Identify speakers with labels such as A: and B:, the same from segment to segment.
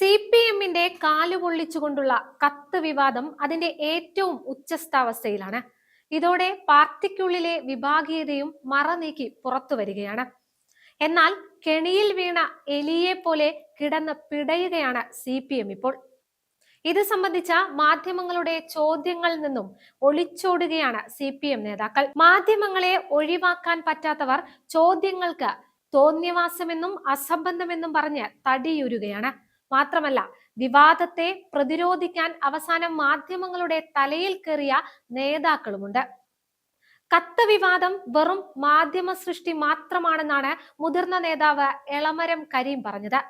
A: C P എമ്മിന്റെ കാൽ പൊള്ളിച്ചുകൊണ്ടുള്ള കത്ത് വിവാദം അതിന്റെ ഏറ്റവും ഉച്ചസ്ഥാവസ്ഥയിലാണ് ഇതോടെ പാർട്ടിക്കുള്ളിലെ വിഭാഗീയതയും മറനീക്കി പുറത്തു വരികയാണ്. എന്നാൽ കെണിയിൽ വീണ എലിയെ പോലെ കിടന്ന് പിടയുകയാണ് സി പി എം ഇപ്പോൾ. ഇത് സംബന്ധിച്ച മാധ്യമങ്ങളുടെ ചോദ്യങ്ങളിൽ നിന്നും ഒളിച്ചോടുകയാണ് സി പി എം നേതാക്കൾ. മാധ്യമങ്ങളെ ഒഴിവാക്കാൻ പറ്റാത്തവർ ചോദ്യങ്ങൾക്ക് തോന്നിയവാസമെന്നും അസംബന്ധമെന്നും പറഞ്ഞ് തടിയുരുകയാണ്. മാത്രമല്ല വിവാദത്തെ പ്രതിരോധിക്കാൻ അവസാനം മാധ്യമങ്ങളുടെ തലയിൽ കയറിയ നേതാക്കളുമുണ്ട്. കത്ത് വിവാദം വെറും മാധ്യമ സൃഷ്ടി മാത്രമാണെന്നാണ് മുതിർന്ന നേതാവ് എളമരം കരീം പറഞ്ഞത്.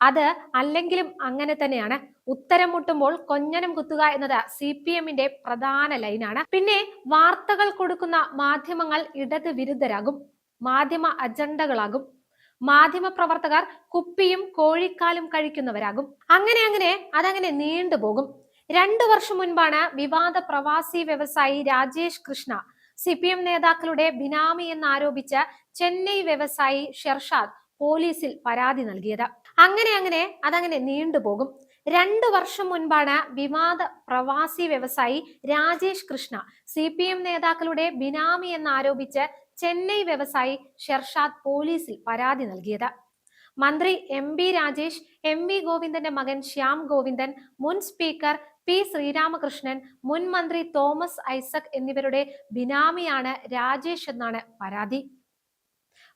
A: അത് അല്ലെങ്കിലും അങ്ങനെ തന്നെയാണ്. ഉത്തരം മുട്ടുമ്പോൾ കൊഞ്ഞനം കുത്തുക എന്നത് സി പി എമ്മിന്റെ പ്രധാന ലൈനാണ്. പിന്നെ വാർത്തകൾ കൊടുക്കുന്ന മാധ്യമങ്ങൾ ഇടത് വിരുദ്ധരാകും മാധ്യമ അജണ്ടകളാകും. മാധ്യമ പ്രവർത്തകർ കുപ്പിയും കോഴിക്കാലും കഴിക്കുന്നവരാകും. അങ്ങനെ അങ്ങനെ അതങ്ങനെ നീണ്ടുപോകും രണ്ടു വർഷം മുൻപാണ് വിവാദ പ്രവാസി വ്യവസായി Rajesh Krishna C P M നേതാക്കളുടെ ബിനാമി എന്നാരോപിച്ച് ചെന്നൈ വ്യവസായി ഷെർഷാദ് പോലീസിൽ പരാതി നൽകിയത്. അങ്ങനെ അങ്ങനെ അതങ്ങനെ നീണ്ടുപോകും രണ്ടു വർഷം മുൻപാണ് വിവാദ പ്രവാസി വ്യവസായി Rajesh Krishna C P M നേതാക്കളുടെ ബിനാമി എന്നാരോപിച്ച് ചെന്നൈ വ്യവസായി ഷെർഷാദ് പോലീസിൽ പരാതി നൽകിയത്. മന്ത്രി M B Rajesh M V ഗോവിന്ദന്റെ മകൻ ശ്യാം ഗോവിന്ദൻ മുൻ സ്പീക്കർ പി ശ്രീരാമകൃഷ്ണൻ മുൻ മന്ത്രി തോമസ് ഐസക് എന്നിവരുടെ ബിനാമിയാണ് രാജേഷ് എന്നാണ് പരാതി.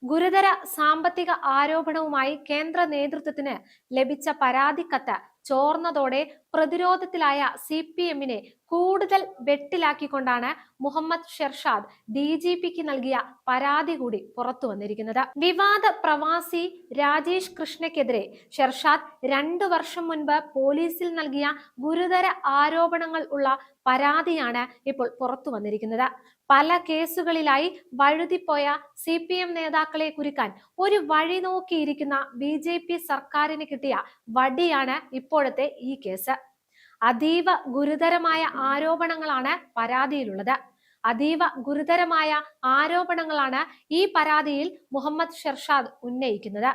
A: ഗുരുതര സാമ്പത്തിക ആരോപണവുമായി കേന്ദ്ര നേതൃത്വത്തിന് ലഭിച്ച പരാതിക്കത്ത് ചോർന്നതോടെ പ്രതിരോധത്തിലായ സി പി എമ്മിനെ കൂടുതൽ വെട്ടിലാക്കിക്കൊണ്ടാണ് മുഹമ്മദ് ഷെർഷാദ് ഡി ജി പിക്ക് നൽകിയ പരാതി കൂടി പുറത്തു വന്നിരിക്കുന്നത്. വിവാദ പ്രവാസി രാജേഷ് കൃഷ്ണയ്ക്കെതിരെ ഷെർഷാദ് രണ്ടു വർഷം മുൻപ് പോലീസിൽ നൽകിയ ഗുരുതര ആരോപണങ്ങൾ ഉള്ള പരാതിയാണ് ഇപ്പോൾ പുറത്തു വന്നിരിക്കുന്നത്. പല കേസുകളിലായി വഴുതിപ്പോയ സി പി എം നേതാക്കളെ കുരുക്കാൻ ഒരു വഴി നോക്കിയിരിക്കുന്ന ബി ജെ പി സർക്കാരിന് കിട്ടിയ വടിയാണ് ഇപ്പോഴത്തെ ഈ കേസ്. അതീവ ഗുരുതരമായ ആരോപണങ്ങളാണ് പരാതിയിലുള്ളത്. അതീവ ഗുരുതരമായ ആരോപണങ്ങളാണ് ഈ പരാതിയിൽ മുഹമ്മദ് ഷെർഷാദ് ഉന്നയിക്കുന്നത്.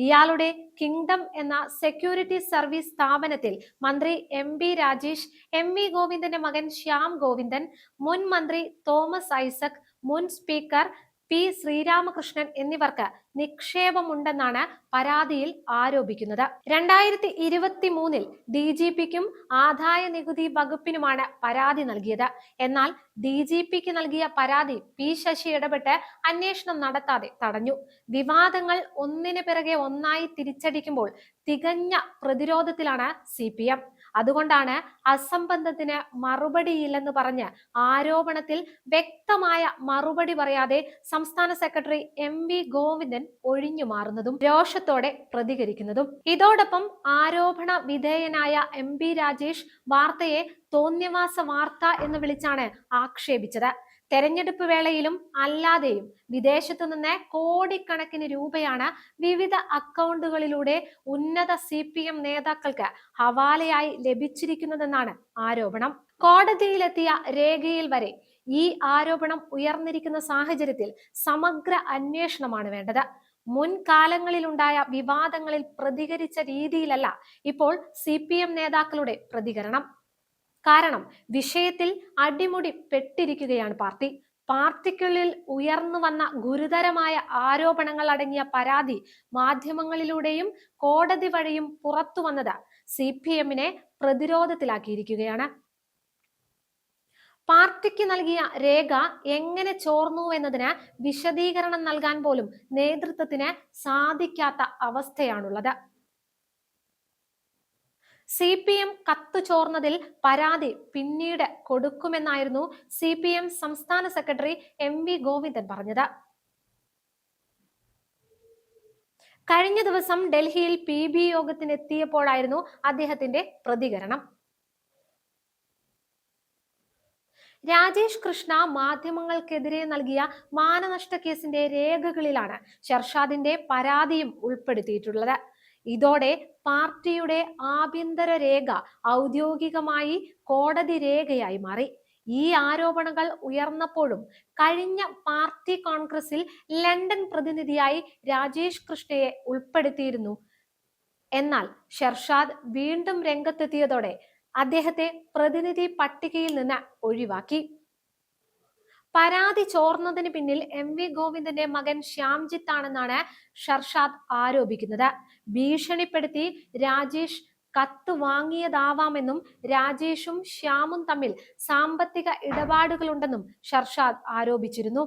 A: ഇയാളുടെ കിങ്ഡം എന്ന സെക്യൂരിറ്റി സർവീസ് സ്ഥാപനത്തിൽ മന്ത്രി M B Rajesh M V ഗോവിന്ദന്റെ മകൻ ശ്യാം ഗോവിന്ദൻ മുൻ മന്ത്രി തോമസ് ഐസക് മുൻ സ്പീക്കർ പി ശ്രീരാമകൃഷ്ണൻ എന്നിവർക്ക് നിക്ഷേപമുണ്ടെന്നാണ് പരാതിയിൽ ആരോപിക്കുന്നത്. രണ്ടായിരത്തി ഇരുപത്തി മൂന്നിൽ ഡി ജി പിക്കും ആദായ നികുതി വകുപ്പിനുമാണ് പരാതി നൽകിയത്. എന്നാൽ ഡി ജി പിക്ക് നൽകിയ പരാതി പി ശശി ഇടപെട്ട് അന്വേഷണം നടത്താതെ തടഞ്ഞു. വിവാദങ്ങൾ ഒന്നിനു പിറകെ ഒന്നായി തിരിച്ചടിക്കുമ്പോൾ തികഞ്ഞ പ്രതിരോധത്തിലാണ് സി പി എം. അതുകൊണ്ടാണ് അസംബന്ധത്തിന് മറുപടിയില്ലെന്ന് പറഞ്ഞ് ആരോപണത്തിൽ വ്യക്തമായ മറുപടി പറയാതെ സംസ്ഥാന സെക്രട്ടറി എം വി ഗോവിന്ദൻ ഒഴിഞ്ഞു മാറുന്നതും രോഷത്തോടെ പ്രതികരിക്കുന്നതും. ഇതോടൊപ്പം ആരോപണ വിധേയനായ എം രാജേഷ് വാർത്തയെ തോന്നിയവാസ വാർത്ത എന്ന് വിളിച്ചാണ് ആക്ഷേപിച്ചത്. തെരഞ്ഞെടുപ്പ് വേളയിലും അല്ലാതെയും വിദേശത്തു നിന്ന് കോടിക്കണക്കിന് രൂപയാണ് വിവിധ അക്കൗണ്ടുകളിലൂടെ ഉന്നത സി പി എം നേതാക്കൾക്ക് ഹവാലയായി ലഭിച്ചിരിക്കുന്നതെന്നാണ് ആരോപണം. കോടതിയിലെത്തിയ രേഖയിൽ വരെ ഈ ആരോപണം ഉയർന്നിരിക്കുന്ന സാഹചര്യത്തിൽ സമഗ്ര അന്വേഷണമാണ് വേണ്ടത്. മുൻകാലങ്ങളിലുണ്ടായ വിവാദങ്ങളിൽ പ്രതികരിച്ച രീതിയിലല്ല ഇപ്പോൾ സി പി എം നേതാക്കളുടെ പ്രതികരണം. കാരണം വിഷയത്തിൽ അടിമുടി പെട്ടിരിക്കുകയാണ് പാർട്ടി. പാർട്ടിക്കുള്ളിൽ ഉയർന്നു വന്ന ഗുരുതരമായ ആരോപണങ്ങൾ അടങ്ങിയ പരാതി മാധ്യമങ്ങളിലൂടെയും കോടതി വഴിയും പുറത്തു വന്നത് സി പി എമ്മിനെ പ്രതിരോധത്തിലാക്കിയിരിക്കുകയാണ്. പാർട്ടിക്ക് നൽകിയ രേഖ എങ്ങനെ ചോർന്നു എന്നതിന് വിശദീകരണം നൽകാൻ പോലും നേതൃത്വത്തിന് സാധിക്കാത്ത അവസ്ഥയാണുള്ളത്. സി പി എം കത്ത് ചോർന്നതിൽ പരാതി പിന്നീട് കൊടുക്കുമെന്നായിരുന്നു സി പി എം സംസ്ഥാന സെക്രട്ടറി എം വി ഗോവിന്ദൻ പറഞ്ഞത്. കഴിഞ്ഞ ദിവസം ഡൽഹിയിൽ പി ബി യോഗത്തിനെത്തിയപ്പോഴായിരുന്നു അദ്ദേഹത്തിന്റെ പ്രതികരണം. രാജേഷ് കൃഷ്ണ മാധ്യമങ്ങൾക്കെതിരെ നൽകിയ മാനനഷ്ട കേസിന്റെ രേഖകളിലാണ് ഷർഷാദിന്റെ പരാതിയും ഉൾപ്പെടുത്തിയിട്ടുള്ളത്. ഇതോടെ പാർട്ടിയുടെ ആഭ്യന്തര രേഖ ഔദ്യോഗികമായി കോടതി രേഖയായി മാറി. ഈ ആരോപണങ്ങൾ ഉയർന്നപ്പോഴും കഴിഞ്ഞ പാർട്ടി കോൺഗ്രസിൽ ലണ്ടൻ പ്രതിനിധിയായി രാജേഷ് കൃഷ്ണയെ ഉൾപ്പെടുത്തിയിരുന്നു. എന്നാൽ ഷെർഷാദ് വീണ്ടും രംഗത്തെത്തിയതോടെ അദ്ദേഹത്തെ പ്രതിനിധി പട്ടികയിൽ നിന്ന് ഒഴിവാക്കി. പരാതി ചോർന്നതിന് പിന്നിൽ എം വി ഗോവിന്ദന്റെ മകൻ ശ്യാംജിത്ത് ആണെന്നാണ് ഷർഷാദ് ആരോപിക്കുന്നത്. ഭീഷണിപ്പെടുത്തി രാജേഷ് കത്ത് വാങ്ങിയതാവാമെന്നും രാജേഷും ശ്യാമും തമ്മിൽ സാമ്പത്തിക ഇടപാടുകളുണ്ടെന്നും ഷർഷാദ് ആരോപിച്ചിരുന്നു.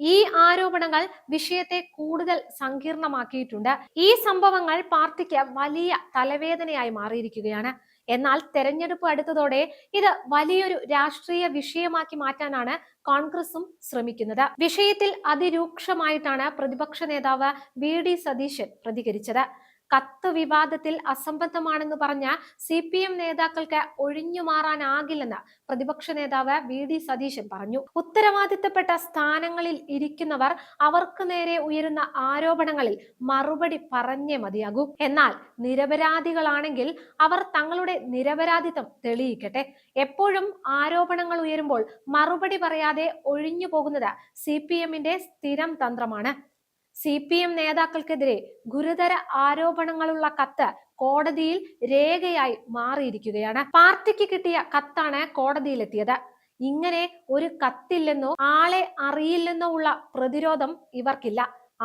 A: ഈ ആരോപണങ്ങൾ വിഷയത്തെ കൂടുതൽ സങ്കീർണമാക്കിയിട്ടുണ്ട്. ഈ സംഭവങ്ങൾ പാർട്ടിക്ക് വലിയ തലവേദനയായി മാറിയിരിക്കുകയാണ്. എന്നാൽ തെരഞ്ഞെടുപ്പ് അടുത്തതോടെ ഇത് വലിയൊരു രാഷ്ട്രീയ വിഷയമാക്കി മാറ്റാനാണ് കോൺഗ്രസും ശ്രമിക്കുന്നത്. വിഷയത്തിൽ അതിരൂക്ഷമായിട്ടാണ് പ്രതിപക്ഷ നേതാവ് വി ഡി സതീശൻ പ്രതികരിച്ചത്. കത്ത് വിവാദത്തിൽ അസംബന്ധമാണെന്ന് പറഞ്ഞ സി പി എം നേതാക്കൾക്ക് ഒഴിഞ്ഞു മാറാനാകില്ലെന്ന് പ്രതിപക്ഷ നേതാവ് വി ഡി സതീശൻ പറഞ്ഞു. ഉത്തരവാദിത്തപ്പെട്ട സ്ഥാനങ്ങളിൽ ഇരിക്കുന്നവർ അവർക്ക് നേരെ ഉയരുന്ന ആരോപണങ്ങളിൽ മറുപടി പറഞ്ഞേ മതിയാകൂ. എന്നാൽ നിരപരാധികളാണെങ്കിൽ അവർ തങ്ങളുടെ നിരപരാധിത്വം തെളിയിക്കട്ടെ. എപ്പോഴും ആരോപണങ്ങൾ ഉയരുമ്പോൾ മറുപടി പറയാതെ ഒഴിഞ്ഞു പോകുന്നത് സി പി എമ്മിന്റെ സ്ഥിരം തന്ത്രമാണ്. സി പി എം നേതാക്കൾക്കെതിരെ ഗുരുതര ആരോപണങ്ങളുള്ള കത്ത് കോടതിയിൽ രേഖയായി മാറിയിരിക്കുകയാണ്. പാർട്ടിക്ക് കിട്ടിയ കത്താണ് കോടതിയിലെത്തിയത്. ഇങ്ങനെ ഒരു കത്തില്ലെന്നോ ആളെ അറിയില്ലെന്നോ ഉള്ള പ്രതിരോധം ഇവർക്കില്ല.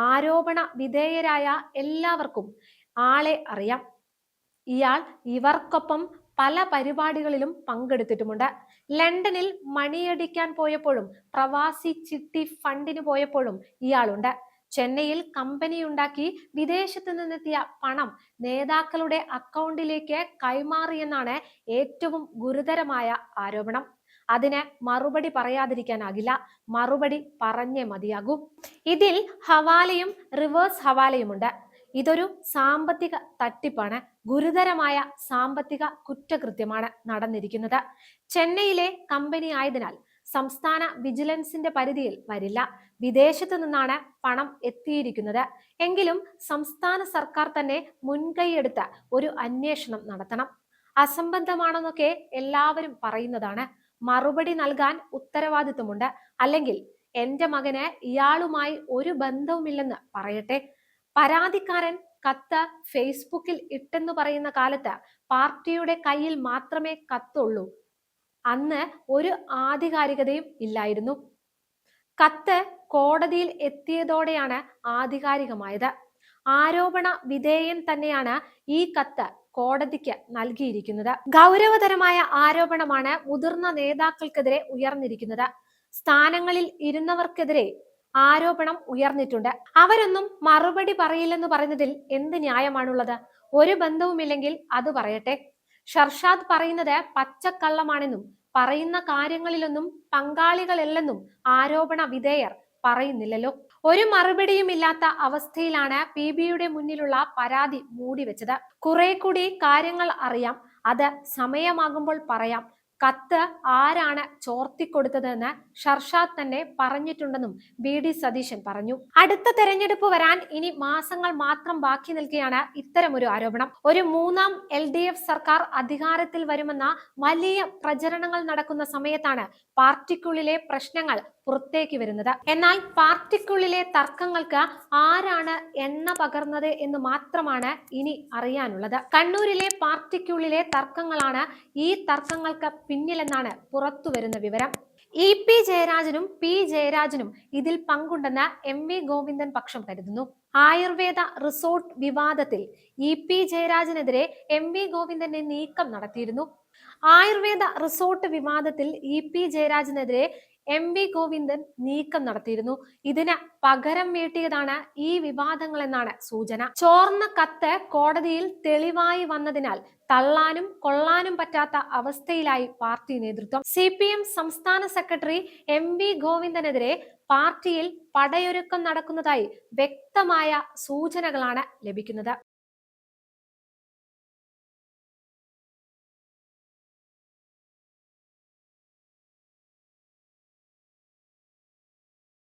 A: ആരോപണ വിധേയരായ എല്ലാവർക്കും ആളെ അറിയാം. ഇയാൾ ഇവർക്കൊപ്പം പല പരിപാടികളിലും പങ്കെടുത്തിട്ടുമുണ്ട്. ലണ്ടനിൽ മണിയടിക്കാൻ പോയപ്പോഴും പ്രവാസി ചിട്ടി ഫണ്ടിന് പോയപ്പോഴും ഇയാളുണ്ട്. ചെന്നൈയിൽ കമ്പനി ഉണ്ടാക്കി വിദേശത്ത് നിന്നെത്തിയ പണം നേതാക്കളുടെ അക്കൗണ്ടിലേക്ക് കൈമാറിയെന്നാണ് ഏറ്റവും ഗുരുതരമായ ആരോപണം. അതിന് മറുപടി പറയാതിരിക്കാനാകില്ല. മറുപടി പറഞ്ഞേ മതിയാകൂ. ഇതിൽ ഹവാലയും റിവേഴ്സ് ഹവാലയുമുണ്ട്. ഇതൊരു സാമ്പത്തിക തട്ടിപ്പാണ്. ഗുരുതരമായ സാമ്പത്തിക കുറ്റകൃത്യമാണ് നടന്നിരിക്കുന്നത്. ചെന്നൈയിലെ കമ്പനി ആയതിനാൽ സംസ്ഥാന വിജിലൻസിന്റെ പരിധിയിൽ വരില്ല. വിദേശത്തു നിന്നാണ് പണം എത്തിയിരിക്കുന്നത്. എങ്കിലും സംസ്ഥാന സർക്കാർ തന്നെ മുൻകൈയെടുത്ത് ഒരു അന്വേഷണം നടത്തണം. അസംബന്ധമാണെന്നൊക്കെ എല്ലാവരും പറയുന്നതാണ്. മറുപടി നൽകാൻ ഉത്തരവാദിത്വമുണ്ട്. അല്ലെങ്കിൽ എന്റെ മകന് ഇയാളുമായി ഒരു ബന്ധവുമില്ലെന്ന് പറയട്ടെ. പരാതിക്കാരൻ കത്ത് ഫേസ്ബുക്കിൽ ഇട്ടെന്ന് പറയുന്ന കാലത്ത് പാർട്ടിയുടെ കയ്യിൽ മാത്രമേ കത്തുള്ളൂ. അന്ന് ഒരു ആധികാരികതയും ഇല്ലായിരുന്നു. കത്ത് കോടതിയിൽ എത്തിയതോടെയാണ് ആധികാരികമായത്. ആരോപണ വിധേയൻ തന്നെയാണ് ഈ കത്ത് കോടതിക്ക് നൽകിയിരിക്കുന്നത്. ഗൗരവതരമായ ആരോപണമാണ് മുതിർന്ന നേതാക്കൾക്കെതിരെ ഉയർന്നിരിക്കുന്നത്. സ്ഥാനങ്ങളിൽ ഇരുന്നവർക്കെതിരെ ആരോപണം ഉയർന്നിട്ടുണ്ട്. അവരൊന്നും മറുപടി പറയില്ലെന്ന് പറഞ്ഞതിൽ എന്ത് ന്യായമാണുള്ളത്? ഒരു ബന്ധവുമില്ലെങ്കിൽ അത് പറയട്ടെ. ഷർഷാദ് പറയുന്നത് പച്ചക്കള്ളമാണെന്നും പറയുന്ന കാര്യങ്ങളിലൊന്നും പങ്കാളികളല്ലെന്നും ആരോപണ വിധേയർ പറയുന്നില്ലല്ലോ. ഒരു മറുപടിയും ഇല്ലാത്ത അവസ്ഥയിലാണ് പി ബിയുടെ മുന്നിലുള്ള പരാതി മൂടിവെച്ചത്. കുറെ കൂടി കാര്യങ്ങൾ അറിയാം. അത് സമയമാകുമ്പോൾ പറയാം. കത്ത് ആരാണ് ചോർത്തിക്കൊടുത്തതെന്ന് ഷർഷാദ് തന്നെ പറഞ്ഞിട്ടുണ്ടെന്നും ബി ഡി സതീശൻ പറഞ്ഞു. അടുത്ത തെരഞ്ഞെടുപ്പ് വരാൻ ഇനി മാസങ്ങൾ മാത്രം ബാക്കി നിൽക്കുകയാണ് ഇത്തരമൊരു ആരോപണം. ഒരു മൂന്നാം എൽ ഡി എഫ് സർക്കാർ അധികാരത്തിൽ വരുമെന്ന വലിയ പ്രചരണങ്ങൾ നടക്കുന്ന സമയത്താണ് പാർട്ടിക്കുള്ളിലെ പ്രശ്നങ്ങൾ പുറത്തേക്ക് വരുന്നത്. എന്നാൽ പാർട്ടിക്കുള്ളിലെ തർക്കങ്ങൾക്ക് ആരാണ് എണ്ണ പകർന്നത് എന്ന് മാത്രമാണ് ഇനി അറിയാനുള്ളത്. കണ്ണൂരിലെ പാർട്ടിക്കുള്ളിലെ തർക്കങ്ങളാണ് ഈ തർക്കങ്ങൾക്ക് പിന്നിലെന്നാണ് പുറത്തു വരുന്ന വിവരം. ഇ പി ജയരാജനും പി ജയരാജനും ഇതിൽ പങ്കുണ്ടെന്ന് എം വി ഗോവിന്ദൻ പക്ഷം കരുതുന്നു. ആയുർവേദ റിസോർട്ട് വിവാദത്തിൽ ഇ പി ജയരാജനെതിരെ എം വി ഗോവിന്ദന്റെ നീക്കം നടത്തിയിരുന്നു. ആയുർവേദ റിസോർട്ട് വിവാദത്തിൽ ഇ പി ജയരാജനെതിരെ എം വി ഗോവിന്ദൻ നീക്കം നടത്തിയിരുന്നു. ഇതിന് പകരം വീട്ടിയതാണ് ഈ വിവാദങ്ങൾ എന്നാണ് സൂചന. ചോർന്ന കത്ത് കോടതിയിൽ തെളിവായി വന്നതിനാൽ തള്ളാനും കൊള്ളാനും പറ്റാത്ത അവസ്ഥയിലായി പാർട്ടി നേതൃത്വം. സി പി എം സംസ്ഥാന സെക്രട്ടറി എം വി ഗോവിന്ദനെതിരെ പാർട്ടിയിൽ പടയൊരുക്കം നടക്കുന്നതായി വ്യക്തമായ സൂചനകളാണ് ലഭിക്കുന്നത്.